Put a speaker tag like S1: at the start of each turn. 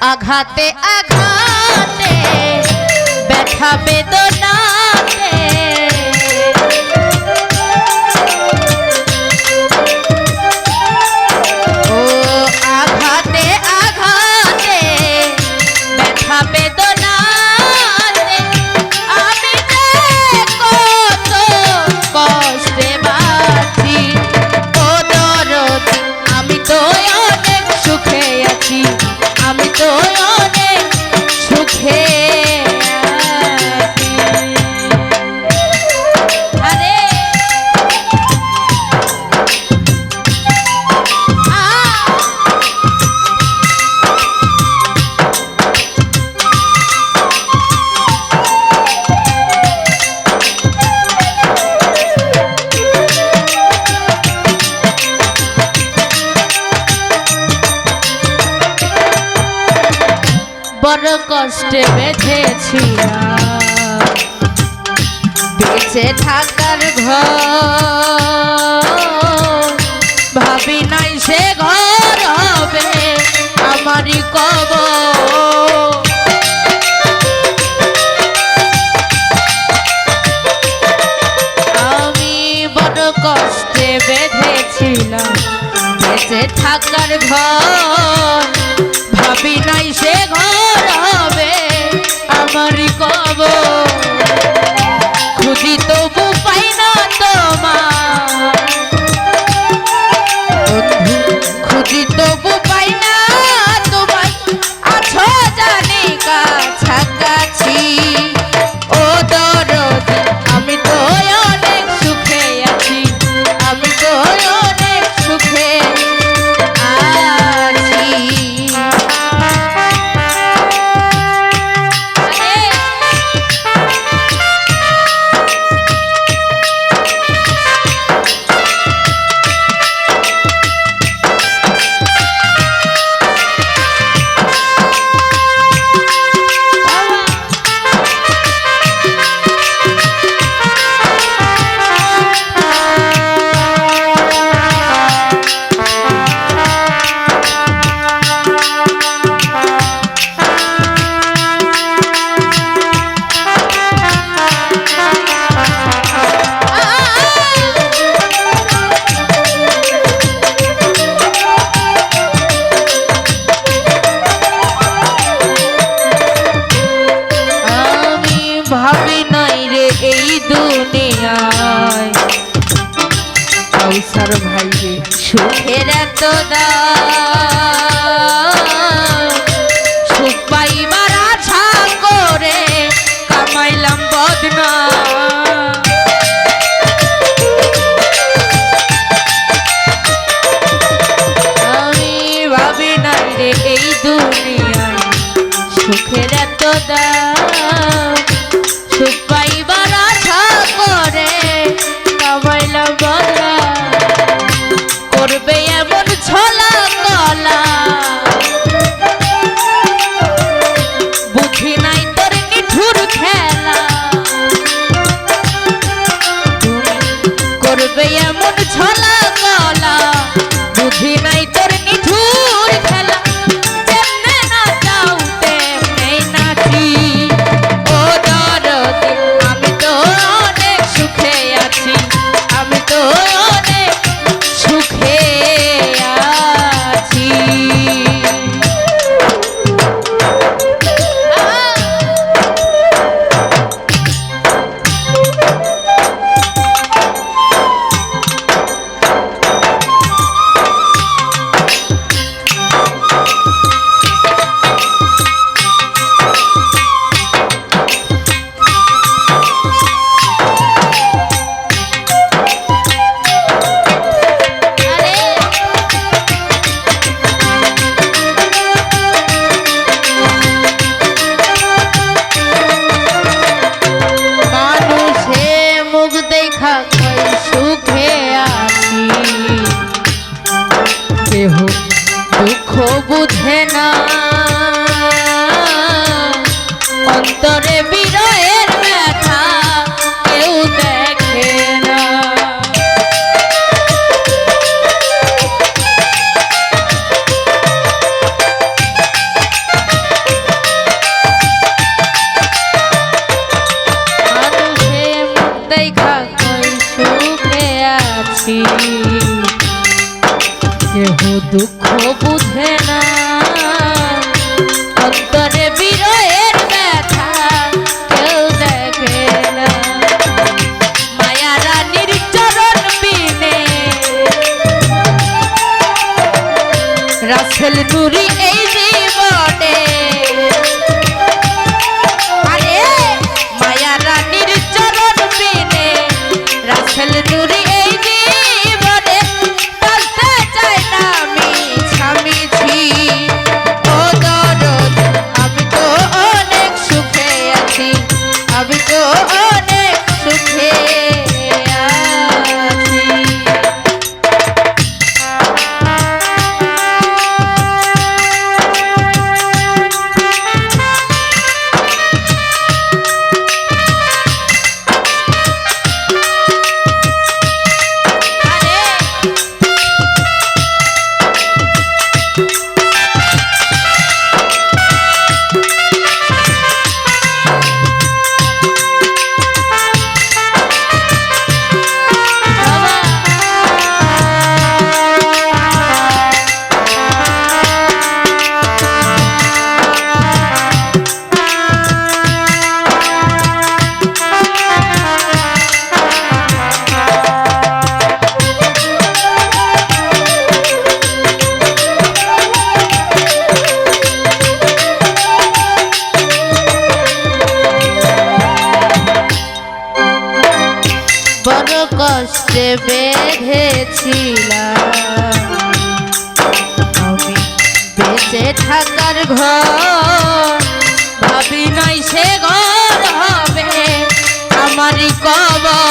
S1: আঘাতে আঘাতে ব্যথা বেদনাতে। ও আঘাতে আঘাতে ব্যথা বেদনাতে। কষ্টে বেঁধেছি বেঁচে থাকার ঘর, ভাবি নাই সে ঘর হবে আমারই কব আমি বড় কষ্টে বেঁধেছিলাম বেঁচে থাকার ঘর। ভাবি নাই সে ঘর হবে আমারই কব খুশি তবু পাই না তোমার। দাম সুখ পাইবার আশা করে আমি ভাবি নাই রে এই দুনিয়ায় সুখের এত দাম বুঝে না। অন্তরে বিরহের ব্যথা কেউ দেখে না। মায়া রানীর চরণ বিনে। রাসেল নুরি এই জীবনে। কষ্টে বেঁধেছিলাম। বেঁচে থাকার ঘর। ভাবি নয় সে ঘর হবে আমারই কবর।